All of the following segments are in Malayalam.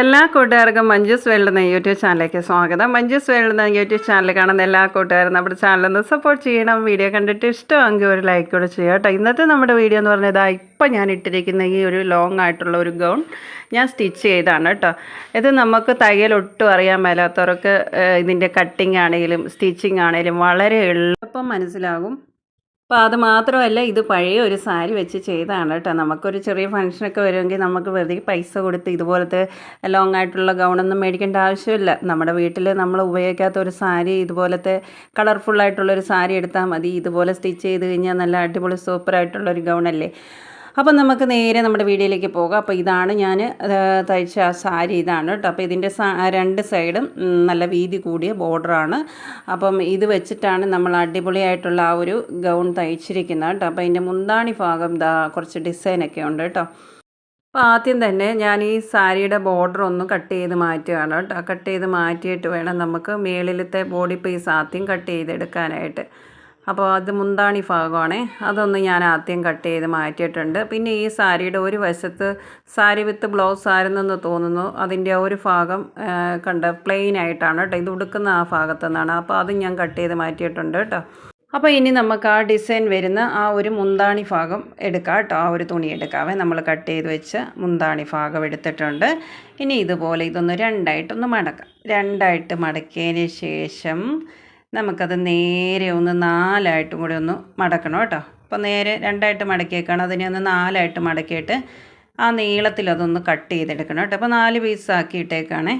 എല്ലാ കൂട്ടുകാർക്കും മഞ്ജുസ് വേൾഡ് എന്ന യൂട്യൂബ് ചാനലിലേക്ക് സ്വാഗതം. മഞ്ജുസ് വേൾഡ് എന്ന യൂട്യൂബ് ചാനൽ കാണുന്ന എല്ലാ കൂട്ടുകാരും നമ്മുടെ ചാനലൊന്ന് സപ്പോർട്ട് ചെയ്യണം. വീഡിയോ കണ്ടിട്ട് ഇഷ്ടമെങ്കിൽ ഒരു ലൈക്ക് കൂടെ ചെയ്യുക കേട്ടോ. ഇന്നത്തെ നമ്മുടെ വീഡിയോ എന്ന് പറഞ്ഞത് ഇപ്പം ഞാൻ ഇട്ടിരിക്കുന്ന ഈ ഒരു ലോങ് ആയിട്ടുള്ള ഒരു ഗൗൺ ഞാൻ സ്റ്റിച്ച് ചെയ്താണ് കേട്ടോ. ഇത് നമുക്ക് തയ്യൽ ഒട്ടും അറിയാൻ മേലാത്തവർക്ക് ഇതിന്റെ കട്ടിങ് ആണെങ്കിലും സ്റ്റിച്ചിങ് ആണെങ്കിലും വളരെ എളുപ്പം മനസ്സിലാകും. അപ്പോൾ അത് മാത്രമല്ല ഇത് പഴയ ഒരു സാരി വെച്ച് ചെയ്താണ് കേട്ടോ. നമുക്കൊരു ചെറിയ ഫംഗ്ഷനൊക്കെ വരുമെങ്കിൽ നമുക്ക് വെറുതെ പൈസ കൊടുത്ത് ഇതുപോലത്തെ ലോങ് ആയിട്ടുള്ള ഗൗണൊന്നും മേടിക്കേണ്ട ആവശ്യമില്ല. നമ്മുടെ വീട്ടിൽ നമ്മൾ ഉപയോഗിക്കാത്ത ഒരു സാരി ഇതുപോലത്തെ കളർഫുള്ളായിട്ടുള്ളൊരു സാരി എടുത്താൽ മതി. ഇതുപോലെ സ്റ്റിച്ച് ചെയ്ത് കഴിഞ്ഞാൽ നല്ല അടിപൊളി സൂപ്പറായിട്ടുള്ളൊരു ഗൗണല്ലേ അപ്പോൾ നമുക്ക് നേരെ നമ്മുടെ വീഡിയോയിലേക്ക് പോകാം. അപ്പോൾ ഇതാണ് ഞാൻ തയ്ച്ച ആ സാരി ഇതാണ് കേട്ടോ. അപ്പോൾ ഇതിന്റെ രണ്ട് സൈഡും നല്ല വീതി കൂടിയ ബോർഡറാണ് അപ്പം ഇത് വെച്ചിട്ടാണ് നമ്മൾ അടിപൊളിയായിട്ടുള്ള ആ ഒരു ഗൗൺ തയ്ച്ചിരിക്കുന്നത് കേട്ടോ. അപ്പോൾ അതിന്റെ മുന്താണി ഭാഗം ദാ കുറച്ച് ഡിസൈനൊക്കെ ഉണ്ട് കേട്ടോ. അപ്പോൾ ആദ്യം തന്നെ ഞാൻ ഈ സാരിയുടെ ബോർഡർ ഒന്ന് കട്ട് ചെയ്ത് മാറ്റുകയാണ് കേട്ടോ. കട്ട് ചെയ്ത് മാറ്റിയിട്ട് വേണം നമുക്ക് മേളിലത്തെ ബോഡി പീസ് ആദ്യം കട്ട് ചെയ്തെടുക്കാനായിട്ട്. അപ്പോൾ അത് മുന്താണി ഭാഗമാണേ. അതൊന്ന് ഞാൻ ആദ്യം കട്ട് ചെയ്ത് മാറ്റിയിട്ടുണ്ട്. പിന്നെ ഈ സാരിയുടെ ഒരു വശത്ത് സാരി വിത്ത് ബ്ലൗസ് ആയിരുന്നെന്ന് തോന്നുന്നു. അതിന്റെ ഒരു ഭാഗം കണ്ട് കണ്ട പ്ലെയിൻ ആയിട്ടാണ് കേട്ടോ. ഇത് ഉടുക്കുന്ന ആ ഭാഗത്തു നിന്നാണ് അപ്പോൾ അത് ഞാൻ കട്ട് ചെയ്ത് മാറ്റിയിട്ടുണ്ട് കേട്ടോ. അപ്പോൾ ഇനി നമുക്ക് ആ ഡിസൈൻ വരുന്ന ആ ഒരു മുന്താണി ഭാഗം എടുക്കാം കേട്ടോ. ആ ഒരു തുണി എടുക്കാവേ. നമ്മൾ കട്ട് ചെയ്ത് വെച്ച് മുന്താണി ഭാഗം എടുത്തിട്ടുണ്ട്. ഇനി ഇതുപോലെ ഇതൊന്ന് രണ്ടായിട്ടൊന്ന് മടക്കാം. രണ്ടായിട്ട് മടക്കിയതിന് ശേഷം നമുക്കത് നേരെ ഒന്ന് നാലായിട്ടും കൂടി ഒന്ന് മടക്കണം കേട്ടോ. അപ്പോൾ നേരെ രണ്ടായിട്ട് മടക്കിയേക്കാണ്. അതിനെ ഒന്ന് നാലായിട്ട് മടക്കിയിട്ട് ആ നീളത്തിൽ അതൊന്ന് കട്ട് ചെയ്തെടുക്കണം കേട്ടോ. അപ്പോൾ നാല് പീസ് ആക്കിയിട്ടേക്കാണേ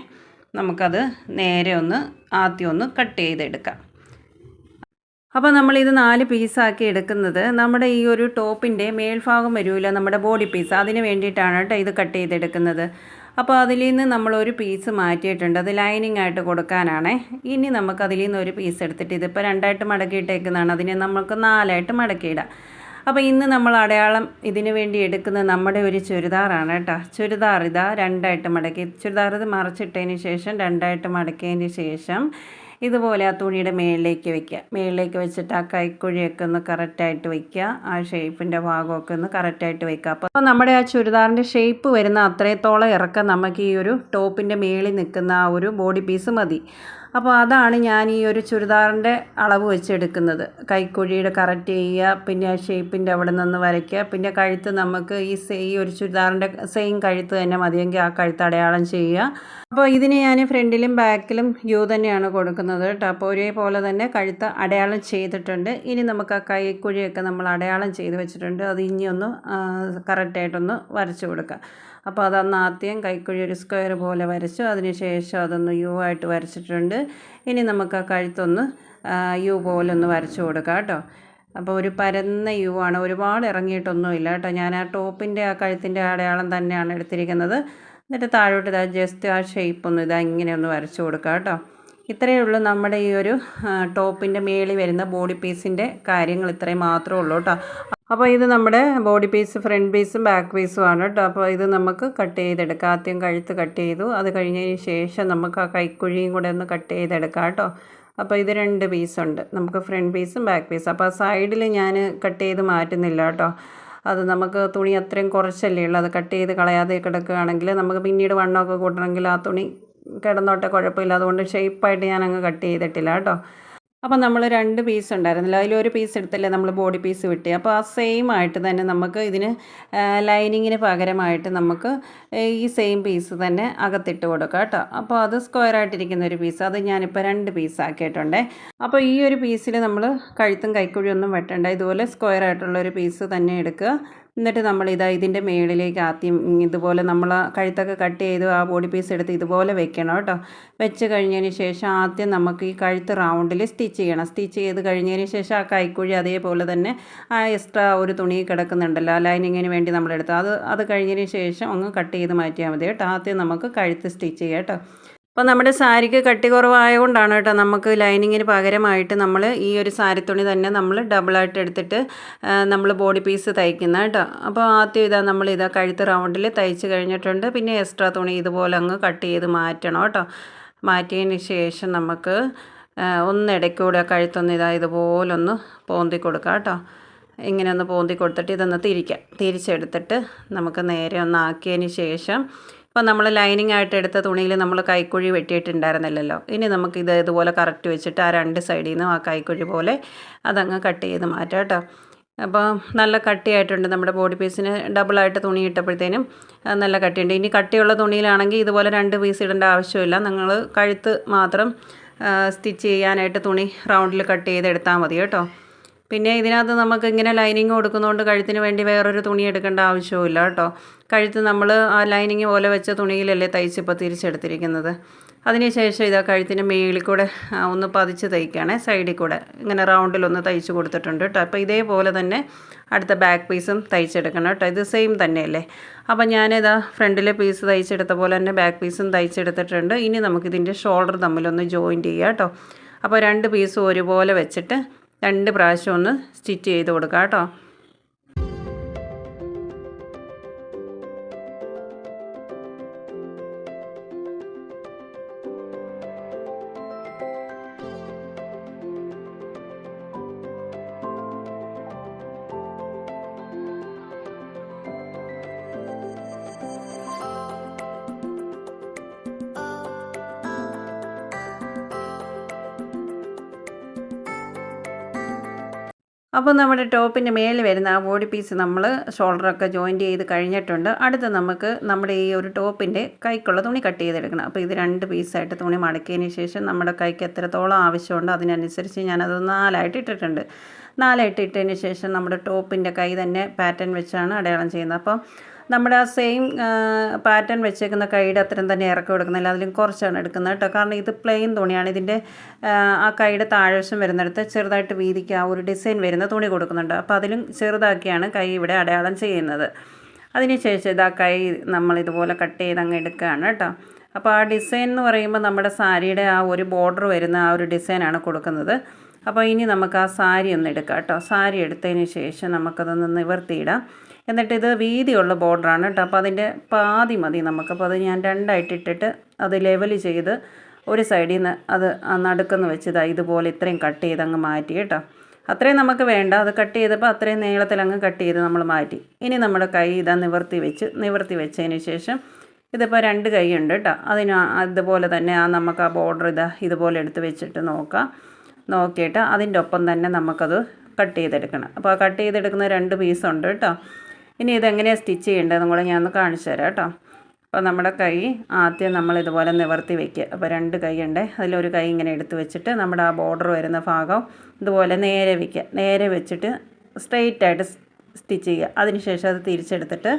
നമുക്കത് നേരെ ഒന്ന് ആദ്യം ഒന്ന് കട്ട് ചെയ്തെടുക്കാം. അപ്പോൾ നമ്മളിത് നാല് പീസാക്കി എടുക്കുന്നത് നമ്മുടെ ഈ ഒരു ടോപ്പിന്റെ മേൽഭാഗം വരുമല്ലോ നമ്മുടെ ബോഡി പീസ് അതിന് വേണ്ടിയിട്ടാണ് കേട്ടോ ഇത് കട്ട് ചെയ്തെടുക്കുന്നത്. അപ്പോൾ അതിൽ നിന്ന് നമ്മളൊരു പീസ് മാറ്റിയിട്ടുണ്ട്. അത് ലൈനിങ് ആയിട്ട് കൊടുക്കാനാണ്. ഇനി നമുക്ക് അതിൽ നിന്ന് ഒരു പീസ് എടുത്തിട്ട് ഇതിപ്പോൾ രണ്ടായിട്ട് മടക്കിയിട്ടേക്കുന്നതാണ് അതിനെ നമുക്ക് നാലായിട്ട് മടക്കിയിടാം അപ്പോൾ ഇന്ന് നമ്മൾ അടയാളം ഇതിന് വേണ്ടി എടുക്കുന്നത് നമ്മുടെ ഒരു ചുരിദാറാണ് കേട്ടോ. ചുരിദാർ ഇതാ രണ്ടായിട്ട് മടക്കി. ചുരിദാർ ഇത് മറച്ചിട്ടതിന് ശേഷം രണ്ടായിട്ട് മടക്കിയതിന് ശേഷം ഇതുപോലെ ആ തുണിയുടെ മേളിലേക്ക് വെക്കുക. മേളിലേക്ക് വെച്ചിട്ട് ആ കൈക്കുഴിയൊക്കെ ഒന്ന് കറക്റ്റായിട്ട് വെക്കുക. ആ ഷേപ്പിന്റെ ഭാഗമൊക്കെ ഒന്ന് കറക്റ്റായിട്ട് വെക്കുക. അപ്പോൾ നമ്മുടെ ആ ചുരിദാറിന്റെ ഷേപ്പ് വരുന്ന അത്രത്തോളം ഇറക്കം നമുക്ക് ഈ ഒരു ടോപ്പിന്റെ മേളിൽ നിൽക്കുന്ന ആ ഒരു ബോഡി പീസ് മതി. അപ്പോൾ അതാണ് ഞാൻ ഈ ഒരു ചുരിദാറിന്റെ അളവ് വെച്ചെടുക്കുന്നത്. കൈക്കുഴിയുടെ കറക്റ്റ് ചെയ്യുക പിന്നെ ഷേപ്പിന്റെ അവിടെ നിന്ന് വരയ്ക്കുക പിന്നെ കഴുത്ത് നമുക്ക് ഈ ഈ ഒരു ചുരിദാറിന്റെ സെയിം കഴുത്ത് തന്നെ മതിയെങ്കിൽ ആ കഴുത്ത് അടയാളം ചെയ്യുക. അപ്പോൾ ഇതിന് ഞാൻ ഫ്രണ്ടിലും ബാക്കിലും യു തന്നെയാണ് കൊടുക്കുന്നത് കേട്ടോ. അപ്പോൾ ഒരേപോലെ തന്നെ കഴുത്ത് അടയാളം ചെയ്തിട്ടുണ്ട്. ഇനി നമുക്ക് ആ കൈക്കുഴിയൊക്കെ നമ്മൾ അടയാളം ചെയ്ത് വെച്ചിട്ടുണ്ട്. അത് ഇനിയൊന്ന് കറക്റ്റായിട്ടൊന്ന് വരച്ചു കൊടുക്കുക അപ്പോൾ അതൊന്ന് ആദ്യം കൈക്കുഴി ഒരു സ്ക്വയർ പോലെ വരച്ചു. അതിന് ശേഷം അതൊന്ന് യു ആയിട്ട് വരച്ചിട്ടുണ്ട്. ഇനി നമുക്ക് ആ കഴുത്തൊന്ന് യു പോലെ ഒന്ന് വരച്ചു കൊടുക്കാം കേട്ടോ. അപ്പോൾ ഒരു പരന്ന യു ആണ്. ഒരുപാട് ഇറങ്ങിയിട്ടൊന്നുമില്ല കേട്ടോ. ഞാൻ ആ ടോപ്പിന്റെ ആ കഴുത്തിന്റെ അടയാളം തന്നെയാണ് എടുത്തിരിക്കുന്നത്. എന്നിട്ട് താഴോട്ട് ഇതാ ജസ്റ്റ് ആ ഷേപ്പ് ഒന്ന് ഇതാ ഇങ്ങനെ ഒന്ന് വരച്ചു കൊടുക്കുക കേട്ടോ. ഇത്രയേ ഉള്ളൂ നമ്മുടെ ഈ ഒരു ടോപ്പിന്റെ മേളിൽ വരുന്ന ബോഡി പീസിന്റെ കാര്യങ്ങൾ. ഇത്രയും മാത്രമേ ഉള്ളൂ കേട്ടോ. അപ്പോൾ ഇത് നമ്മുടെ ബോഡി പീസ് ഫ്രണ്ട് പീസും ബാക്ക് പീസും ആണ് കേട്ടോ അപ്പോൾ ഇത് നമുക്ക് കട്ട് ചെയ്തെടുക്കാം. ആദ്യം കഴുത്ത് കട്ട് ചെയ്തു. അത് കഴിഞ്ഞതിന് ശേഷം നമുക്ക് ആ കൈക്കുഴിയും കൂടെ ഒന്ന് കട്ട് ചെയ്തെടുക്കാം കേട്ടോ അപ്പോൾ ഇത് രണ്ട് പീസുണ്ട് നമുക്ക് ഫ്രണ്ട് പീസും ബാക്ക് പീസും അപ്പോൾ സൈഡിൽ ഞാൻ കട്ട് ചെയ്ത് മാറ്റുന്നില്ല കേട്ടോ അത് നമുക്ക് തുണി അത്രയും കുറച്ചല്ലേ ഉള്ളൂ. അത് കട്ട് ചെയ്ത് കളയാതെ കിടക്കുകയാണെങ്കിൽ നമുക്ക് പിന്നീട് വണ്ണമൊക്കെ കൂട്ടണമെങ്കിൽ ആ തുണി കിടന്നോട്ടെ കുഴപ്പമില്ല. അതുകൊണ്ട് ഷേപ്പായിട്ട് ഞാൻ അങ്ങ് കട്ട് ചെയ്തിട്ടില്ല കേട്ടോ അപ്പോൾ നമ്മൾ രണ്ട് പീസ് ഉണ്ടായിരുന്നില്ല. അതിലൊരു പീസ് എടുത്തല്ലേ നമ്മൾ ബോഡി പീസ് വിട്ടി. അപ്പോൾ ആ സെയിം ആയിട്ട് തന്നെ നമുക്ക് ഇതിന് ലൈനിങ്ങിന് പകരമായിട്ട് നമുക്ക് ഈ സെയിം പീസ് തന്നെ അകത്തിട്ട് കൊടുക്കാം കേട്ടോ. അപ്പോൾ അത് സ്ക്വയർ ആയിട്ടിരിക്കുന്ന ഒരു പീസ് അത് ഞാനിപ്പോൾ രണ്ട് പീസ് ആക്കിയിട്ടുണ്ട്. അപ്പോൾ ഈ ഒരു പീസിൽ നമ്മൾ കഴുത്തും കൈക്കുഴിയൊന്നും വെട്ടണ്ട. ഇതുപോലെ സ്ക്വയർ ആയിട്ടുള്ള ഒരു പീസ് തന്നെ എടുക്കുക. എന്നിട്ട് നമ്മൾ ഇതാ ഇതിന്റെ മേളിലേക്ക് ആദ്യം ഇതുപോലെ നമ്മൾ കഴുത്തൊക്കെ കട്ട് ചെയ്ത് ആ ബോഡി പീസ് എടുത്ത് ഇതുപോലെ വെക്കണം കേട്ടോ. വെച്ച് കഴിഞ്ഞതിന് ശേഷം ആദ്യം നമുക്ക് ഈ കഴുത്ത് റൗണ്ടിൽ സ്റ്റിച്ച് ചെയ്യണം. സ്റ്റിച്ച് ചെയ്ത് കഴിഞ്ഞതിന് ശേഷം ആ കൈക്കുഴി അതേപോലെ തന്നെ ആ എക്സ്ട്രാ ഒരു തുണി കിടക്കുന്നുണ്ടല്ലോ. ലൈനിങ്ങിന് വേണ്ടി നമ്മൾ എടുത്ത് അത് അത് കഴിഞ്ഞതിന് ശേഷം ഒന്ന് കട്ട് ചെയ്ത് മാറ്റിയാൽ മതി കേട്ടോ. ആദ്യം നമുക്ക് കഴുത്ത് സ്റ്റിച്ച് ചെയ്യാം കേട്ടോ. അപ്പോൾ നമ്മുടെ സാരിക്ക് കട്ടി കുറവായതുകൊണ്ടാണ് കേട്ടോ നമുക്ക് ലൈനിങ്ങിന് പകരമായിട്ട് നമ്മൾ ഈ ഒരു സാരി തുണി തന്നെ നമ്മൾ ഡബിളായിട്ട് എടുത്തിട്ട് നമ്മൾ ബോഡി പീസ് തയ്ക്കുന്ന കേട്ടോ. അപ്പോൾ ആദ്യം ഇതാ നമ്മൾ ഇതാ കഴുത്ത് റൗണ്ടിൽ തയ്ച്ച് കഴിഞ്ഞിട്ടുണ്ട്. പിന്നെ എക്സ്ട്രാ തുണി ഇതുപോലെ അങ്ങ് കട്ട് ചെയ്ത് മാറ്റണം കേട്ടോ. മാറ്റിയതിന് ശേഷം നമുക്ക് ഒന്ന് ഇടയ്ക്കൂടെ കഴുത്തൊന്ന് ഇതാ ഇതുപോലൊന്ന് പോന്തി കൊടുക്കാം കേട്ടോ. ഇങ്ങനെ ഒന്ന് പോന്തി കൊടുത്തിട്ട് ഇതൊന്ന് തിരിക്കാം. തിരിച്ചെടുത്തിട്ട് നമുക്ക് നേരെ ഒന്ന് ആക്കിയതിന് ശേഷം അപ്പോൾ നമ്മൾ ലൈനിങ് ആയിട്ട് എടുത്ത തുണിയിൽ നമ്മൾ കൈക്കുഴി വെട്ടിയിട്ടുണ്ടായിരുന്നില്ലല്ലോ. ഇനി നമുക്ക് ഇത് ഇതുപോലെ കറക്റ്റ് വെച്ചിട്ട് ആ രണ്ട് സൈഡിൽ നിന്നും ആ കൈക്കുഴി പോലെ അതങ്ങ് കട്ട് ചെയ്ത് മാറ്റാം കേട്ടോ. അപ്പോൾ നല്ല കട്ടിയായിട്ടുണ്ട്. നമ്മുടെ ബോഡി പീസിന് ഡബിളായിട്ട് തുണി ഇട്ടപ്പോഴത്തേനും നല്ല കട്ടിയുണ്ട്. ഇനി കട്ടിയുള്ള തുണിയിലാണെങ്കിൽ ഇതുപോലെ രണ്ട് പീസ് ഇടേണ്ട ആവശ്യമില്ല. നിങ്ങൾ കഴുത്ത് മാത്രം സ്റ്റിച്ച് ചെയ്യാനായിട്ട് തുണി റൗണ്ടിൽ കട്ട് ചെയ്തെടുത്താൽ മതി കേട്ടോ. പിന്നെ ഇതിനകത്ത് നമുക്ക് ഇങ്ങനെ ലൈനിങ് കൊടുക്കുന്നതുകൊണ്ട് കഴുത്തിന് വേണ്ടി വേറൊരു തുണി എടുക്കേണ്ട ആവശ്യമില്ല കേട്ടോ. കഴുത്ത് നമ്മൾ ആ ലൈനിങ് പോലെ വെച്ച തുണിയിലല്ലേ തയ്ച്ചിപ്പോൾ തിരിച്ചെടുത്തിരിക്കുന്നത്. അതിനുശേഷം ഇതാ കഴുത്തിന് മേളിൽ കൂടെ ഒന്ന് പതിച്ച് തയ്ക്കുകയാണേ സൈഡിൽ കൂടെ ഇങ്ങനെ റൗണ്ടിലൊന്ന് തയ്ച്ച് കൊടുത്തിട്ടുണ്ട് കേട്ടോ. അപ്പോൾ ഇതേപോലെ തന്നെ അടുത്ത ബാക്ക് പീസും തയ്ച്ചെടുക്കണം കേട്ടോ. ഇത് സെയിം തന്നെയല്ലേ. അപ്പോൾ ഞാനിതാ ഫ്രണ്ടിലെ പീസ് തയ്ച്ചെടുത്ത പോലെ തന്നെ ബാക്ക് പീസും തയ്ച്ചെടുത്തിട്ടുണ്ട്. ഇനി നമുക്കിതിന്റെ ഷോൾഡർ തമ്മിലൊന്ന് ജോയിന്റ് ചെയ്യാം കേട്ടോ. അപ്പോൾ രണ്ട് പീസും ഒരുപോലെ വെച്ചിട്ട് രണ്ട് പ്രാവശ്യം ഒന്ന് സ്റ്റിച്ച് ചെയ്ത് കൊടുക്കാം കേട്ടോ. അപ്പോൾ നമ്മുടെ ടോപ്പിന്റെ മേലിൽ വരുന്ന ആ ബോഡി പീസ് നമ്മൾ ഷോൾഡറൊക്കെ ജോയിന്റ് ചെയ്ത് കഴിഞ്ഞിട്ടുണ്ട്. അടുത്ത് നമുക്ക് നമ്മുടെ ഈ ഒരു ടോപ്പിന്റെ കൈക്കുള്ള തുണി കട്ട് ചെയ്തെടുക്കണം. അപ്പോൾ ഇത് രണ്ട് പീസായിട്ട് തുണി മടക്കിയതിന് ശേഷം നമ്മുടെ കൈക്ക് എത്രത്തോളം ആവശ്യമുണ്ടോ അതിനനുസരിച്ച് ഞാനത് നാലായിട്ട് ഇട്ടിട്ടുണ്ട്. നാലായിട്ട് ഇട്ടതിന് ശേഷം നമ്മുടെ ടോപ്പിന്റെ കൈ തന്നെ പാറ്റേൺ വെച്ചാണ് അടയാളം ചെയ്യുന്നത്. അപ്പോൾ നമ്മുടെ ആ സെയിം പാറ്റേൺ വെച്ചേക്കുന്ന കൈയുടെ അത്രയും തന്നെ ഇറക്കി കൊടുക്കുന്നില്ല അതിലും കുറച്ചാണ് എടുക്കുന്നത് കേട്ടോ. കാരണം ഇത് പ്ലെയിൻ തുണിയാണ്. ഇതിന്റെ ആ, കൈയുടെ താഴ്വശം വരുന്നിടത്ത് ചെറുതായിട്ട് വീതിക്ക് ആ ഒരു ഡിസൈൻ വരുന്ന തുണി കൊടുക്കുന്നുണ്ട്. അപ്പോൾ അതിലും ചെറുതാക്കിയാണ് കൈ ഇവിടെ അടയാളം ചെയ്യുന്നത്. അതിനുശേഷം ഇതാ കൈ നമ്മൾ ഇതുപോലെ കട്ട് ചെയ്ത് അങ്ങ് എടുക്കുകയാണ് കേട്ടോ. അപ്പോൾ ആ ഡിസൈൻ എന്ന് പറയുമ്പോൾ നമ്മുടെ സാരിയുടെ ആ ഒരു ബോർഡർ വരുന്ന ആ ഒരു ഡിസൈനാണ് കൊടുക്കുന്നത്. അപ്പോൾ ഇനി നമുക്ക് ആ സാരി ഒന്ന് എടുക്കാം കേട്ടോ. സാരി എടുത്തതിന് ശേഷം നമുക്കതൊന്ന് നിവർത്തിയിടാം. എന്നിട്ട് ഇത് വീതിയുള്ള ബോർഡറാണ് കേട്ടോ. അപ്പോൾ അതിന്റെ പാതി മതി നമുക്ക്. അപ്പോൾ അത് ഞാൻ രണ്ടായിട്ട് ഇട്ടിട്ട് അത് ലെവൽ ചെയ്ത് ഒരു സൈഡിൽ നിന്ന് അത് നടുക്കെന്ന് വെച്ച് ഇതാ ഇതുപോലെ ഇത്രയും കട്ട് ചെയ്ത് അങ്ങ് മാറ്റി കേട്ടോ. അത്രയും നമുക്ക് വേണ്ട. അത് കട്ട് ചെയ്തപ്പോൾ അത്രയും നീളത്തിൽ അങ്ങ് കട്ട് ചെയ്ത് നമ്മൾ മാറ്റി. ഇനി നമ്മുടെ കൈ ഇതാ നിവർത്തി വെച്ച് നിവർത്തി വെച്ചതിന് ശേഷം ഇതിപ്പോൾ രണ്ട് കൈയുണ്ട് കേട്ടോ. അതിന് അതുപോലെ തന്നെ ആ നമുക്ക് ആ ബോർഡർ ഇതാ ഇതുപോലെ എടുത്ത് വെച്ചിട്ട് നോക്കാം. നോക്കിയിട്ട് അതിന്റെ ഒപ്പം തന്നെ നമുക്കത് കട്ട് ചെയ്തെടുക്കണം. അപ്പോൾ ആ കട്ട് ചെയ്തെടുക്കുന്ന രണ്ട് പീസുണ്ട് കേട്ടോ. ഇനി ഇതെങ്ങനെയാണ് സ്റ്റിച്ച് ചെയ്യേണ്ടതെന്നും കൂടെ ഞാൻ ഒന്ന് കാണിച്ചു തരാം കേട്ടോ. അപ്പോൾ നമ്മുടെ കൈ ആദ്യം നമ്മൾ ഇതുപോലെ നിവർത്തി വയ്ക്കുക അപ്പോൾ രണ്ട് കൈ ഉണ്ട്. അതിലൊരു കൈ ഇങ്ങനെ എടുത്ത് വെച്ചിട്ട് നമ്മുടെ ആ ബോർഡർ വരുന്ന ഭാഗം ഇതുപോലെ നേരെ വയ്ക്കുക നേരെ വെച്ചിട്ട് സ്ട്രെയിറ്റ് ആയിട്ട് സ്റ്റിച്ച് ചെയ്യുക. അതിനുശേഷം അത് തിരിച്ചെടുത്തിട്ട്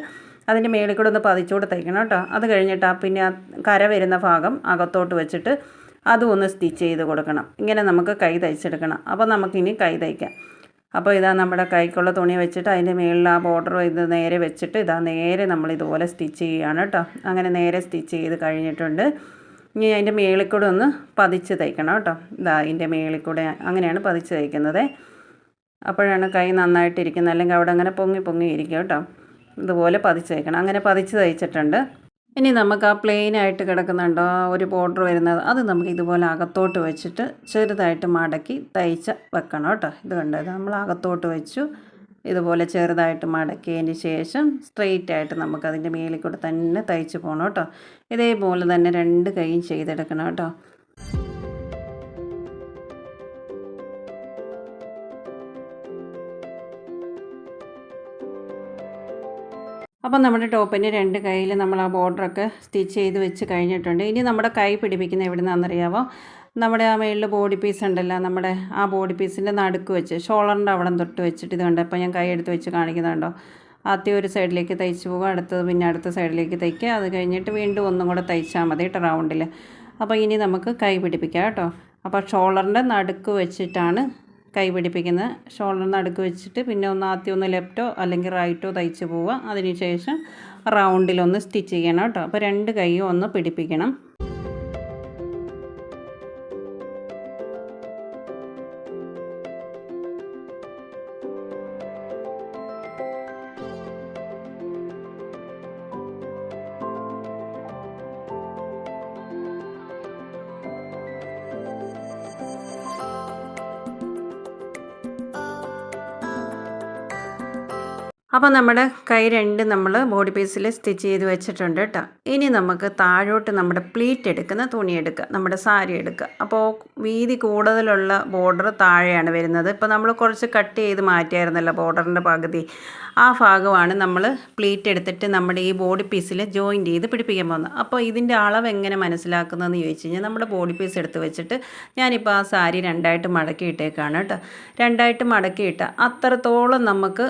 അതിന്റെ മേളിൽ കൂടെ ഒന്ന് പതിച്ചുകൂടെ തയ്ക്കണം കേട്ടോ. അത് കഴിഞ്ഞിട്ട് ആ പിന്നെ ആ കര വരുന്ന ഭാഗം അകത്തോട്ട് വെച്ചിട്ട് അതും ഒന്ന് സ്റ്റിച്ച് ചെയ്ത് കൊടുക്കണം. ഇങ്ങനെ നമുക്ക് കൈ തയ്ച്ചെടുക്കണം. അപ്പോൾ നമുക്കിനി കൈ തയ്ക്കാം. അപ്പോൾ ഇതാ നമ്മുടെ കൈക്കുള്ള തുണി വെച്ചിട്ട് അതിന്റെ മുകളിൽ ആ ബോർഡർ ഇത് നേരെ വെച്ചിട്ട് ഇതാ നേരെ നമ്മൾ ഇതുപോലെ സ്റ്റിച്ച് ചെയ്യുകയാണ് കേട്ടോ. അങ്ങനെ നേരെ സ്റ്റിച്ച് ചെയ്ത് കഴിഞ്ഞിട്ടുണ്ട്. ഇനി അതിന്റെ മേളിൽ കൂടെ ഒന്ന് പതിച്ച് തയ്ക്കണം കേട്ടോ. ഇതാ അതിന്റെ മേളിൽ കൂടെ അങ്ങനെയാണ് പതിച്ച് തയ്ക്കുന്നത്. അപ്പോഴാണ് കൈ നന്നായിട്ടിരിക്കുന്നത്. അല്ലെങ്കിൽ അവിടെ അങ്ങനെ പൊങ്ങി പൊങ്ങി ഇരിക്കും കേട്ടോ. ഇതുപോലെ പതിച്ച് തയ്ക്കണം. അങ്ങനെ പതിച്ച് തയ്ച്ചിട്ടുണ്ട്. ഇനി നമുക്ക് ആ പ്ലെയിൻ ആയിട്ട് കിടക്കുന്നുണ്ടോ? ഒരു ബോർഡർ വരുന്നത് അത് നമുക്ക് ഇതുപോലെ അകത്തോട്ട് വെച്ചിട്ട് ചെറുതായിട്ട് മടക്കി തയ്ച്ച് വെക്കണം കേട്ടോ. ഇത് കണ്ടത് നമ്മൾ അകത്തോട്ട് വെച്ചു. ഇതുപോലെ ചെറുതായിട്ട് മടക്കിയതിന് ശേഷം സ്ട്രെയിറ്റ് ആയിട്ട് നമുക്ക് അതിന്റെ മേലിൽ കൂടെ തന്നെ തയ്ച്ച് പോകണം കേട്ടോ. ഇതേപോലെ തന്നെ രണ്ട് കൈയും ചെയ്തെടുക്കണം കേട്ടോ. അപ്പം നമ്മുടെ ടോപ്പിന് രണ്ട് കൈയിൽ നമ്മൾ ആ ബോർഡറൊക്കെ സ്റ്റിച്ച് ചെയ്ത് വെച്ച് കഴിഞ്ഞിട്ടുണ്ട്. ഇനി നമ്മുടെ കൈ പിടിപ്പിക്കുന്ന എവിടെ നിന്നാണെന്നറിയാമോ നമ്മുടെ ആ മേളിൽ ബോഡി പീസ് ഉണ്ടല്ലോ നമ്മുടെ ആ ബോഡി പീസിന്റെ നടുക്ക് വെച്ച് ഷോളറിന്റെ അവിടെ തൊട്ട് വെച്ചിട്ട് ഇതുണ്ട് അപ്പോൾ ഞാൻ കൈ എടുത്ത് വെച്ച് കാണിക്കുന്നുണ്ടോ ആദ്യം ഒരു സൈഡിലേക്ക് തയ്ച്ച് പോകുക അടുത്തത് പിന്നെ അടുത്ത സൈഡിലേക്ക് തയ്ക്കുക. അത് കഴിഞ്ഞിട്ട് വീണ്ടും ഒന്നും കൂടെ തയ്ച്ചാൽ മതി കേട്ടോ റൗണ്ടിൽ. അപ്പോൾ ഇനി നമുക്ക് കൈ പിടിപ്പിക്കാം കേട്ടോ. അപ്പോൾ ഷോളറിന്റെ നടുക്ക് വെച്ചിട്ടാണ് കൈ പിടിപ്പിക്കുന്നത് ഷോൾഡർ നടുക്ക് വെച്ചിട്ട് പിന്നെ ഒന്ന് ആദ്യം ഒന്ന് ലെഫ്റ്റോ അല്ലെങ്കിൽ റൈറ്റോ തയ്ച്ച് പോവുക. അതിനുശേഷം റൗണ്ടിലൊന്ന് സ്റ്റിച്ച് ചെയ്യണം കേട്ടോ. അപ്പോൾ രണ്ട് കൈയും ഒന്ന് പിടിപ്പിക്കണം. അപ്പോൾ നമ്മുടെ കൈ രണ്ട് നമ്മൾ ബോഡി പീസിൽ സ്റ്റിച്ച് ചെയ്ത് വെച്ചിട്ടുണ്ട് കേട്ടോ ഇനി നമുക്ക് താഴോട്ട് നമ്മുടെ പ്ലീറ്റ് എടുക്കുന്ന തുണി എടുക്കുക നമ്മുടെ സാരി എടുക്കുക അപ്പോൾ വീതി കൂടുതലുള്ള ബോർഡർ താഴെയാണ് വരുന്നത്. ഇപ്പോൾ നമ്മൾ കുറച്ച് കട്ട് ചെയ്ത് മാറ്റിയായിരുന്നല്ലോ ബോർഡറിന്റെ പകുതി. ആ ഭാഗമാണ് നമ്മൾ പ്ലീറ്റ് എടുത്തിട്ട് നമ്മുടെ ഈ ബോഡി പീസിൽ ജോയിന്റ് ചെയ്ത് പിടിപ്പിക്കാൻ പോകുന്നത്. അപ്പോൾ ഇതിന്റെ അളവ് എങ്ങനെ മനസ്സിലാക്കുന്നതെന്ന് ചോദിച്ചു കഴിഞ്ഞാൽ നമ്മുടെ ബോഡി പീസ് എടുത്ത് വെച്ചിട്ട് ഞാനിപ്പോൾ ആ സാരി രണ്ടായിട്ട് മടക്കിയിട്ടേക്കാണ് കേട്ടോ രണ്ടായിട്ട് മടക്കിയിട്ട് അത്രത്തോളം നമുക്ക്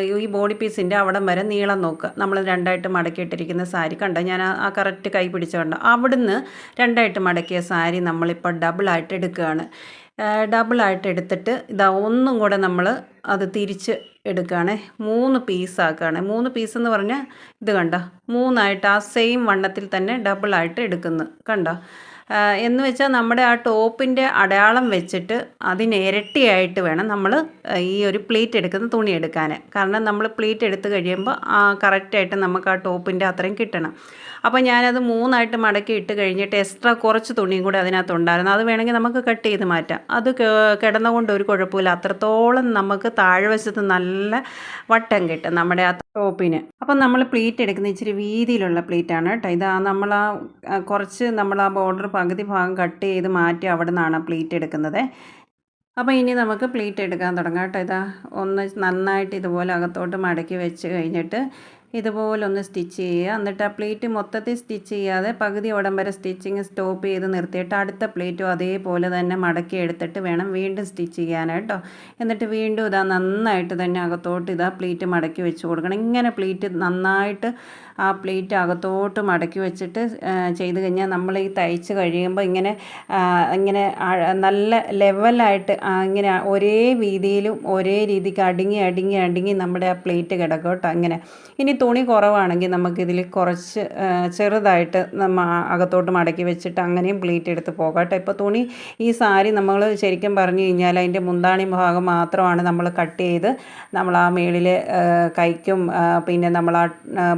ഈ ബോഡി പീസിന്റെ അവിടം വരെ നീളം നോക്കുക നമ്മൾ രണ്ടായിട്ട് മടക്കിയിട്ടിരിക്കുന്ന സാരി കണ്ട? ഞാൻ ആ- കറക്റ്റ് കൈ പിടിച്ചുകൊണ്ട് അവിടുന്ന് രണ്ടായിട്ട് മടക്കിയ സാരി നമ്മളിപ്പോൾ ഡബിളായിട്ട് എടുക്കുകയാണ്. ഡബിളായിട്ട് എടുത്തിട്ട് ഇതാ ഒന്നും കൂടെ നമ്മൾ അത് തിരിച്ച് എടുക്കുകയാണ്. മൂന്ന് പീസാക്കുകയാണ് മൂന്ന് പീസ് എന്ന് പറഞ്ഞാൽ ഇത് കണ്ടോ? മൂന്നായിട്ട് ആ സെയിം വണ്ണത്തിൽ തന്നെ ഡബിളായിട്ട് എടുക്കുന്നു. കണ്ടോ? എന്ന് വെച്ചാൽ നമ്മുടെ ആ ടോപ്പിന്റെ അടയാളം വെച്ചിട്ട് അതിന് ഇരട്ടിയായിട്ട് വേണം നമ്മൾ ഈ ഒരു പ്ലീറ്റ് എടുക്കുന്ന തുണി എടുക്കാൻ കാരണം നമ്മൾ പ്ലീറ്റ് എടുത്ത് കഴിയുമ്പോൾ കറക്റ്റായിട്ട് നമുക്ക് ആ ടോപ്പിന്റെ അത്രയും കിട്ടണം. അപ്പോൾ ഞാനത് മൂന്നായിട്ട് മടക്കി ഇട്ട് കഴിഞ്ഞിട്ട് എക്സ്ട്രാ കുറച്ച് തുണിയും കൂടി അതിനകത്തുണ്ടായിരുന്നു അത് വേണമെങ്കിൽ നമുക്ക് കട്ട് ചെയ്ത് മാറ്റാം. അത് കിടന്നുകൊണ്ട് ഒരു കുഴപ്പമില്ല. അത്രത്തോളം നമുക്ക് താഴ്വശത്ത് നല്ല വട്ടം കിട്ടും നമ്മുടെ ആ ടോപ്പിന്. അപ്പം നമ്മൾ പ്ലേറ്റ് എടുക്കുന്ന ഇച്ചിരി വീതിയിലുള്ള പ്ലീറ്റാണ് കേട്ടോ. ഇത് നമ്മൾ ആ ആ, കുറച്ച് നമ്മൾ ആ ബോർഡർ പകുതി ഭാഗം കട്ട് ചെയ്ത് മാറ്റി അവിടെ നിന്നാണ് പ്ലീറ്റ് എടുക്കുന്നത്. അപ്പോൾ ഇനി നമുക്ക് പ്ലേറ്റ് എടുക്കാൻ തുടങ്ങാം കേട്ടോ. ഇതാ ഒന്ന് നന്നായിട്ട് ഇതുപോലെ അകത്തോട്ട് മടക്കി വെച്ച് കഴിഞ്ഞിട്ട് ഇതുപോലെ ഒന്ന് സ്റ്റിച്ച് ചെയ്യുക. എന്നിട്ട് ആ പ്ലേറ്റ് മൊത്തത്തിൽ സ്റ്റിച്ച് ചെയ്യാതെ പകുതി ഉടം വരെ സ്റ്റിച്ചിങ് സ്റ്റോപ്പ് ചെയ്ത് നിർത്തിയിട്ട് അടുത്ത പ്ലേറ്റും അതേപോലെ തന്നെ മടക്കി എടുത്തിട്ട് വേണം വീണ്ടും സ്റ്റിച്ച് ചെയ്യാനായിട്ടോ എന്നിട്ട് വീണ്ടും ഇതാ നന്നായിട്ട് തന്നെ അകത്തോട്ട് ഇതാ പ്ലേറ്റ് മടക്കി വെച്ച് കൊടുക്കണം. ഇങ്ങനെ പ്ലേറ്റ് നന്നായിട്ട് ആ പ്ലേറ്റ് അകത്തോട്ട് മടക്കി വെച്ചിട്ട് ചെയ്ത് കഴിഞ്ഞാൽ നമ്മൾ ഈ തയ്ച്ച് കഴിയുമ്പോൾ ഇങ്ങനെ ഇങ്ങനെ നല്ല ലെവലായിട്ട് ഇങ്ങനെ ഒരേ വീതിയിലും ഒരേ രീതിക്ക് അടുങ്ങി അടുങ്ങി അടുങ്ങി നമ്മുടെ ആ പ്ലേറ്റ് കിടക്കും കേട്ടോ അങ്ങനെ ഇനി തുണി കുറവാണെങ്കിൽ നമുക്കിതിൽ കുറച്ച് ചെറുതായിട്ട് നമ്മ അകത്തോട്ട് മടക്കി വെച്ചിട്ട് അങ്ങനെയും പ്ലീറ്റ് എടുത്ത് പോകാം കേട്ടോ. ഇപ്പോൾ തുണി ഈ സാരി നമ്മൾ ശരിക്കും പറഞ്ഞു കഴിഞ്ഞാൽ അതിന്റെ മുന്താണി ഭാഗം മാത്രമാണ് നമ്മൾ കട്ട് ചെയ്ത് നമ്മൾ ആ മേളിൽ കൈക്കും പിന്നെ നമ്മൾ ആ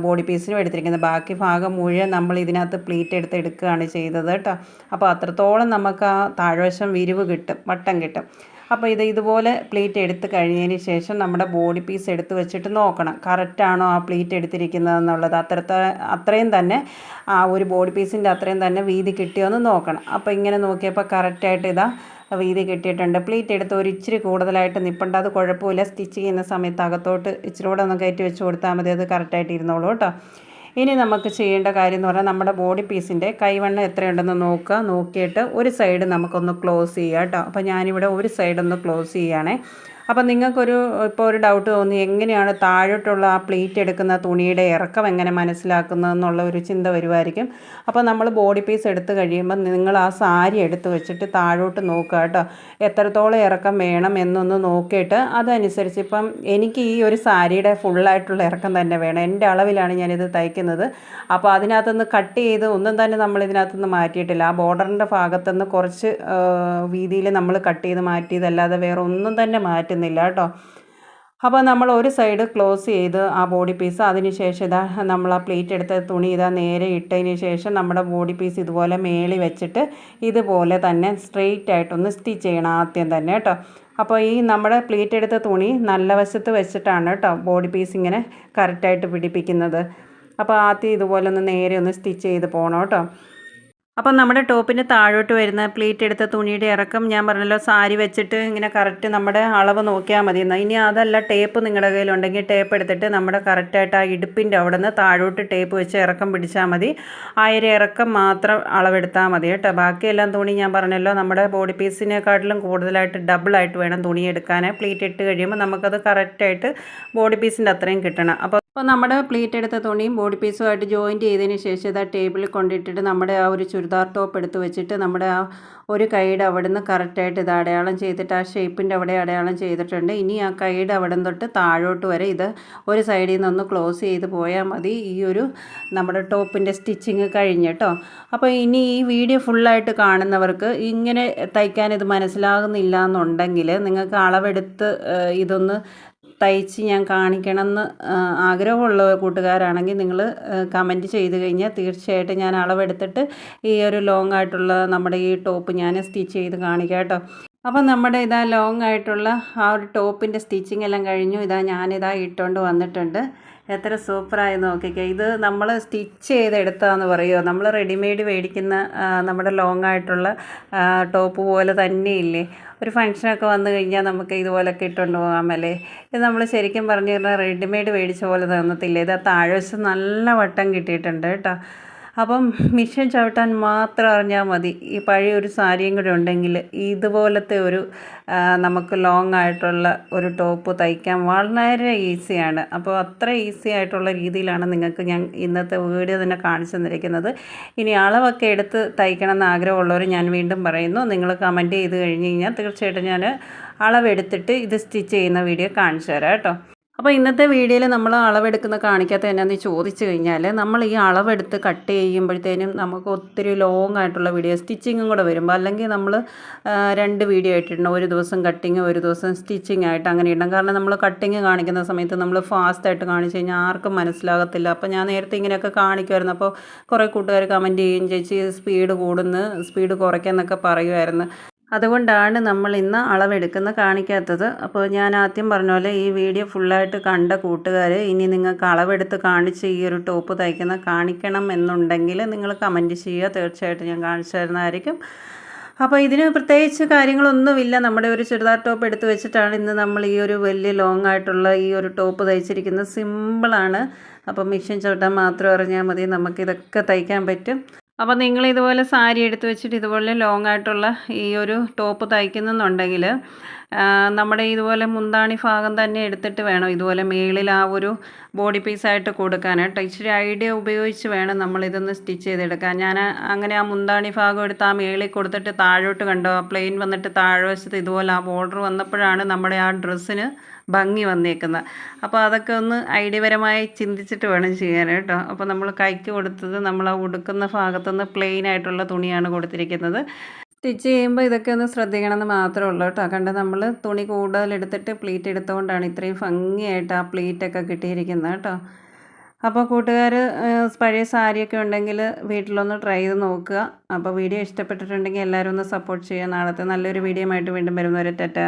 ബോഡി പീസിനും എടുത്തിരിക്കുന്നത് ബാക്കി ഭാഗം മുഴുവൻ നമ്മൾ ഇതിനകത്ത് പ്ലീറ്റ് എടുത്ത് എടുക്കുകയാണ് ചെയ്തത് കേട്ടോ. അപ്പോൾ അത്രത്തോളം നമുക്ക് ആ താഴ്വശം വിരിവ് കിട്ടും വട്ടം കിട്ടും. അപ്പോൾ ഇത് ഇതുപോലെ പ്ലീറ്റ് എടുത്ത് കഴിഞ്ഞതിന് ശേഷം നമ്മുടെ ബോഡി പീസ് എടുത്ത് വെച്ചിട്ട് നോക്കണം. കറക്റ്റാണോ ആ പ്ലീറ്റ് എടുത്തിരിക്കുന്നത് എന്നുള്ളത്? അത്രത്തെ അത്രയും തന്നെ ആ ഒരു ബോഡി പീസിന്റെ അത്രയും തന്നെ വീതി കിട്ടിയോ എന്ന് നോക്കണം. അപ്പോൾ ഇങ്ങനെ നോക്കിയപ്പോൾ കറക്റ്റായിട്ട് ഇതാ വീതി കിട്ടിയിട്ടുണ്ട്. പ്ലീറ്റ് എടുത്ത് ഒരു ഇച്ചിരി കൂടുതലായിട്ട് നിപ്പണ്ട. അത് കുഴപ്പമില്ല. സ്റ്റിച്ച് ചെയ്യുന്ന സമയത്ത് അകത്തോട്ട് ഇച്ചിരി കൂടെ ഒന്ന് കയറ്റി വെച്ച് കൊടുത്താൽ മതി. അത് കറക്റ്റായിട്ട് ഇരുന്നോളൂ കേട്ടോ. ഇനി നമുക്ക് ചെയ്യേണ്ട കാര്യം എന്ന് പറഞ്ഞാൽ നമ്മുടെ ബോഡി പീസിന്റെ കൈവണ്ണം എത്രയുണ്ടെന്ന് നോക്കുക. നോക്കിയിട്ട് ഒരു സൈഡ് നമുക്കൊന്ന് ക്ലോസ് ചെയ്യാം കേട്ടോ. അപ്പോൾ ഞാനിവിടെ ഒരു സൈഡ് ഒന്ന് ക്ലോസ് ചെയ്യുകയാണേ. അപ്പം നിങ്ങൾക്കൊരു ഇപ്പോൾ ഒരു ഡൗട്ട് തോന്നി എങ്ങനെയാണ് താഴോട്ടുള്ള ആ പ്ലേറ്റ് എടുക്കുന്ന തുണിയുടെ ഇറക്കം എങ്ങനെ മനസ്സിലാക്കുന്നതെന്നുള്ള ഒരു ചിന്ത വരുമായിരിക്കും അപ്പോൾ നമ്മൾ ബോഡി പീസ് എടുത്ത് കഴിയുമ്പോൾ നിങ്ങൾ ആ സാരി എടുത്ത് വെച്ചിട്ട് താഴോട്ട് നോക്കുക കേട്ടോ. എത്രത്തോളം ഇറക്കം വേണം എന്നൊന്ന് നോക്കിയിട്ട് അതനുസരിച്ച് ഇപ്പം എനിക്ക് ഈ ഒരു സാരിയുടെ ഫുള്ളായിട്ടുള്ള ഇറക്കം തന്നെ വേണം. എന്റെ അളവിലാണ് ഞാനിത് തയ്ക്കുന്നത്. അപ്പോൾ അതിനകത്തുനിന്ന് കട്ട് ചെയ്ത് ഒന്നും തന്നെ നമ്മൾ ഇതിനകത്തുനിന്ന് മാറ്റിയിട്ടില്ല. ആ ബോർഡറിന്റെ ഭാഗത്തുനിന്ന് കുറച്ച് വീതിയിൽ നമ്മൾ കട്ട് ചെയ്ത് മാറ്റിയതല്ലാതെ വേറെ ഒന്നും തന്നെ മാറ്റുന്നില്ല. കേട്ടോ. അപ്പോൾ നമ്മൾ ഒരു സൈഡ് ക്ലോസ് ചെയ്ത് ആ ബോഡി പീസ് അതിന് ശേഷം ഇതാ നമ്മൾ ആ പ്ലേറ്റ് എടുത്ത തുണി ഇതാ നേരെ ഇട്ടതിന് ശേഷം നമ്മുടെ ബോഡി പീസ് ഇതുപോലെ മേളി വെച്ചിട്ട് ഇതുപോലെ തന്നെ സ്ട്രെയിറ്റ് ആയിട്ടൊന്ന് സ്റ്റിച്ച് ചെയ്യണം ആദ്യം തന്നെ കേട്ടോ. അപ്പോൾ ഈ നമ്മുടെ പ്ലേറ്റ് എടുത്ത തുണി നല്ല വശത്ത് വെച്ചിട്ടാണ് കേട്ടോ ബോഡി പീസ് ഇങ്ങനെ കറക്റ്റായിട്ട് പിടിപ്പിക്കുന്നത്. അപ്പോൾ ആദ്യം ഇതുപോലെ ഒന്ന് നേരെ ഒന്ന് സ്റ്റിച്ച് ചെയ്ത് പോകണം കേട്ടോ. അപ്പം നമ്മുടെ ടോപ്പിന് താഴോട്ട് വരുന്ന പ്ലീറ്റ് എടുത്ത തുണിയുടെ ഇറക്കം ഞാൻ പറഞ്ഞല്ലോ സാരി വെച്ചിട്ട് ഇങ്ങനെ കറക്റ്റ് നമ്മുടെ അളവ് നോക്കിയാൽ മതി എന്നാൽ ഇനി അതല്ല ടേപ്പ് നിങ്ങളുടെ കയ്യിലുണ്ടെങ്കിൽ ടേപ്പ് എടുത്തിട്ട് നമ്മുടെ കറക്റ്റായിട്ട് ആ ഇടുപ്പിന്റെ അവിടെ നിന്ന് താഴോട്ട് ടേപ്പ് വെച്ച് ഇറക്കം പിടിച്ചാൽ മതി. ആ ഒരു ഇറക്കം മാത്രം അളവെടുത്താൽ മതി കേട്ടോ. ബാക്കിയെല്ലാം തുണി ഞാൻ പറഞ്ഞല്ലോ നമ്മുടെ ബോഡി പീസിനെക്കാട്ടിലും കൂടുതലായിട്ട് ഡബിളായിട്ട് വേണം തുണി എടുക്കാൻ. പ്ലീറ്റ് ഇട്ട് കഴിയുമ്പോൾ നമുക്കത് കറക്റ്റായിട്ട് ബോഡി പീസിന്റെ അത്രയും കിട്ടണം. അപ്പോൾ അപ്പോൾ നമ്മുടെ പ്ലീറ്റ് എടുത്ത തുണിയും ബോഡി പീസുമായിട്ട് ജോയിന്റ് ചെയ്തതിന് ശേഷം ഇതാ ടേബിളിൽ കൊണ്ടിട്ടിട്ട് നമ്മുടെ ആ ഒരു ചുരിദാർ ടോപ്പ് എടുത്ത് വെച്ചിട്ട് നമ്മുടെ ആ ഒരു കൈയുടെ അവിടെ നിന്ന് കറക്റ്റായിട്ട് ഇത് അടയാളം ചെയ്തിട്ട് ആ ഷേപ്പിന്റെ അവിടെ അടയാളം ചെയ്തിട്ടുണ്ട്. ഇനി ആ കൈയുടെ അവിടെ തൊട്ട് താഴോട്ട് വരെ ഇത് ഒരു സൈഡിൽ നിന്നൊന്ന് ക്ലോസ് ചെയ്ത് പോയാൽ മതി. ഈ ഒരു നമ്മുടെ ടോപ്പിന്റെ സ്റ്റിച്ചിങ് കഴിഞ്ഞ് കേട്ടോ അപ്പോൾ ഇനി ഈ വീഡിയോ ഫുള്ളായിട്ട് കാണുന്നവർക്ക് ഇങ്ങനെ തയ്ക്കാൻ ഇത് മനസ്സിലാകുന്നില്ല എന്നുണ്ടെങ്കിൽ നിങ്ങൾക്ക് അളവെടുത്ത് ഇതൊന്ന് തയ്ച്ച് ഞാൻ കാണിക്കണമെന്ന് എന്ന് ആഗ്രഹമുള്ള കൂട്ടുകാരാണെങ്കിൽ നിങ്ങൾ കമന്റ് ചെയ്ത് കഴിഞ്ഞാൽ തീർച്ചയായിട്ടും ഞാൻ അളവെടുത്തിട്ട് ഈ ഒരു ലോങ് ആയിട്ടുള്ള നമ്മുടെ ഈ ടോപ്പ് ഞാൻ സ്റ്റിച്ച് ചെയ്ത് കാണിക്കാം കേട്ടോ. അപ്പം നമ്മുടെ ഇതാ ലോങ് ആയിട്ടുള്ള ആ ഒരു ടോപ്പിന്റെ സ്റ്റിച്ചിങ് എല്ലാം കഴിഞ്ഞു. ഇതാ ഞാനിതാ ഇട്ടുകൊണ്ട് വന്നിട്ടുണ്ട്. എത്ര സൂപ്പറായി നോക്കിക്കേ. ഇത് നമ്മൾ സ്റ്റിച്ച് ചെയ്തെടുത്തതെന്ന് പറയുമോ നമ്മൾ റെഡിമെയ്ഡ് മേടിക്കുന്ന നമ്മുടെ ലോങ് ആയിട്ടുള്ള ടോപ്പ് പോലെ തന്നെ ഇല്ലേ ഒരു ഫംഗ്ഷനൊക്കെ വന്നു കഴിഞ്ഞാൽ നമുക്ക് ഇതുപോലൊക്കെ ഇട്ടുകൊണ്ട് പോകാമല്ലേ? ഇത് നമ്മൾ ശരിക്കും പറഞ്ഞു കഴിഞ്ഞാൽ റെഡിമെയ്ഡ് മേടിച്ച പോലെ തോന്നത്തില്ല. ഇത് താഴ്വശം നല്ല വട്ടം കിട്ടിയിട്ടുണ്ട് കേട്ടോ. അപ്പം മിഷൻ ചവിട്ടാൻ മാത്രം അറിഞ്ഞാൽ മതി. ഈ പഴയ ഒരു സാരിയും കൂടെ ഉണ്ടെങ്കിൽ ഇതുപോലത്തെ ഒരു നമുക്ക് ലോങ് ആയിട്ടുള്ള ഒരു ടോപ്പ് തയ്ക്കാൻ വളരെ ഈസിയാണ് അപ്പോൾ അത്ര ഈസി ആയിട്ടുള്ള രീതിയിലാണ് നിങ്ങൾക്ക് ഞാൻ ഇന്നത്തെ വീഡിയോ തന്നെ കാണിച്ചു തന്നിരിക്കുന്നത്. ഇനി അളവൊക്കെ എടുത്ത് തയ്ക്കണം എന്ന് ആഗ്രഹമുള്ളവർ ഞാൻ വീണ്ടും പറയുന്നു. നിങ്ങൾ കമന്റ് ചെയ്ത് കഴിഞ്ഞ് കഴിഞ്ഞാൽ തീർച്ചയായിട്ടും ഞാൻ അളവെടുത്തിട്ട് ഇത് സ്റ്റിച്ച് ചെയ്യുന്ന വീഡിയോ കാണിച്ചു തരാം കേട്ടോ. അപ്പോൾ ഇന്നത്തെ വീഡിയോയിൽ നമ്മൾ അളവെടുക്കുന്ന കാണിക്കാത്ത എന്നാന്ന് ചോദിച്ചു കഴിഞ്ഞാൽ നമ്മൾ ഈ അളവെടുത്ത് കട്ട് ചെയ്യുമ്പോഴത്തേനും നമുക്ക് ഒത്തിരി ലോങ് ആയിട്ടുള്ള വീഡിയോ സ്റ്റിച്ചിങ്ങും കൂടെ വരുമ്പോൾ അല്ലെങ്കിൽ നമ്മൾ രണ്ട് വീഡിയോ ആയിട്ടുണ്ട് ഒരു ദിവസം കട്ടിങ് ഒരു ദിവസം സ്റ്റിച്ചിങ് ആയിട്ട് അങ്ങനെ ഇടണം. കാരണം നമ്മൾ കട്ടിങ് കാണിക്കുന്ന സമയത്ത് നമ്മൾ ഫാസ്റ്റായിട്ട് കാണിച്ചു കഴിഞ്ഞാൽ ആർക്കും മനസ്സിലാകത്തില്ല. അപ്പോൾ ഞാൻ നേരത്തെ ഇങ്ങനെയൊക്കെ കാണിക്കുമായിരുന്നു അപ്പോൾ കുറേ കൂട്ടുകാർ കമന്റ് ചെയ്യും ചേച്ചി സ്പീഡ് കൂടുന്നു സ്പീഡ് കുറയ്ക്കുക എന്നൊക്കെ പറയുമായിരുന്നു അതുകൊണ്ടാണ് നമ്മൾ ഇന്ന് അളവെടുക്കുന്ന കാണിക്കാത്തത്. അപ്പോൾ ഞാൻ ആദ്യം പറഞ്ഞ പോലെ ഈ വീഡിയോ ഫുള്ളായിട്ട് കണ്ട കൂട്ടുകാർ ഇനി നിങ്ങൾക്ക് അളവെടുത്ത് കാണിച്ച് ഈ ഒരു ടോപ്പ് തയ്ക്കുന്ന കാണിക്കണം എന്നുണ്ടെങ്കിൽ നിങ്ങൾ കമന്റ് ചെയ്യുക. തീർച്ചയായിട്ടും ഞാൻ കാണിച്ചു തരുന്നതായിരിക്കും. അപ്പോൾ ഇതിന് പ്രത്യേകിച്ച് കാര്യങ്ങളൊന്നുമില്ല. നമ്മുടെ ഒരു ചുരിദാർ ടോപ്പ് എടുത്ത് വെച്ചിട്ടാണ് ഇന്ന് നമ്മൾ ഈ ഒരു വലിയ ലോങ് ആയിട്ടുള്ള ഈ ഒരു ടോപ്പ് തയ്ച്ചിരിക്കുന്നത്. സിമ്പിളാണ്. അപ്പോൾ മിഷൻ ചവിട്ടാൻ മാത്രം അറിഞ്ഞാൽ മതി. നമുക്കിതൊക്കെ തയ്ക്കാൻ പറ്റും. അപ്പോൾ നിങ്ങൾ ഇതുപോലെ സാരി എടുത്ത് വെച്ചിട്ട് ഇതുപോലെ ലോങ് ആയിട്ടുള്ള ഈ ഒരു ടോപ്പ് തയ്ക്കുന്നെന്നുണ്ടെങ്കിൽ ആ, നമ്മുടെ ഇതുപോലെ മുന്താണി ഭാഗം തന്നെ എടുത്തിട്ട് വേണം ഇതുപോലെ മേളിൽ ആ ഒരു ബോഡി പീസായിട്ട് കൊടുക്കാനായിട്ട്. ഇച്ചിരി ഐഡിയ ഉപയോഗിച്ച് വേണം നമ്മൾ ഇതൊന്ന് സ്റ്റിച്ച് ചെയ്തെടുക്കാൻ. ഞാൻ അങ്ങനെ ആ മുന്താണി ഭാഗം എടുത്ത് ആ മേളിൽ കൊടുത്തിട്ട് താഴോട്ട് കണ്ടോ? പ്ലെയിൻ വന്നിട്ട് താഴ്വശത്ത് ഇതുപോലെ ആ ബോർഡർ വന്നപ്പോഴാണ് നമ്മുടെ ആ ഡ്രസ്സിന് ഭംഗി വന്നേക്കുന്നത്. അപ്പോൾ അതൊക്കെ ഒന്ന് ഐഡിയപരമായി ചിന്തിച്ചിട്ട് വേണം ചെയ്യാൻ കേട്ടോ. അപ്പോൾ നമ്മൾ കൈക്ക് കൊടുത്തത് നമ്മൾ ആ ഉടുക്കുന്ന ഭാഗത്തുനിന്ന് പ്ലെയിൻ ആയിട്ടുള്ള തുണിയാണ് കൊടുത്തിരിക്കുന്നത്. സ്റ്റിച്ച് ചെയ്യുമ്പോൾ ഇതൊക്കെ ഒന്ന് ശ്രദ്ധിക്കണമെന്ന് മാത്രമേ ഉള്ളൂ കേട്ടോ. കണ്ട് നമ്മൾ തുണി കൂടുതലെടുത്തിട്ട് പ്ലീറ്റ് എടുത്തുകൊണ്ടാണ് ഇത്രയും ഭംഗിയായിട്ട് ആ പ്ലീറ്റൊക്കെ കിട്ടിയിരിക്കുന്നത് കേട്ടോ. അപ്പോൾ കൂട്ടുകാർ പഴയ സാരിയൊക്കെ ഉണ്ടെങ്കിൽ വീട്ടിലൊന്ന് ട്രൈ ചെയ്ത് നോക്കുക. അപ്പോൾ വീഡിയോ ഇഷ്ടപ്പെട്ടിട്ടുണ്ടെങ്കിൽ എല്ലാവരും ഒന്ന് സപ്പോർട്ട് ചെയ്യുക. നാളത്തെ നല്ലൊരു വീഡിയോ ആയിട്ട് വീണ്ടും വരുന്നവരെ ടാറ്റ.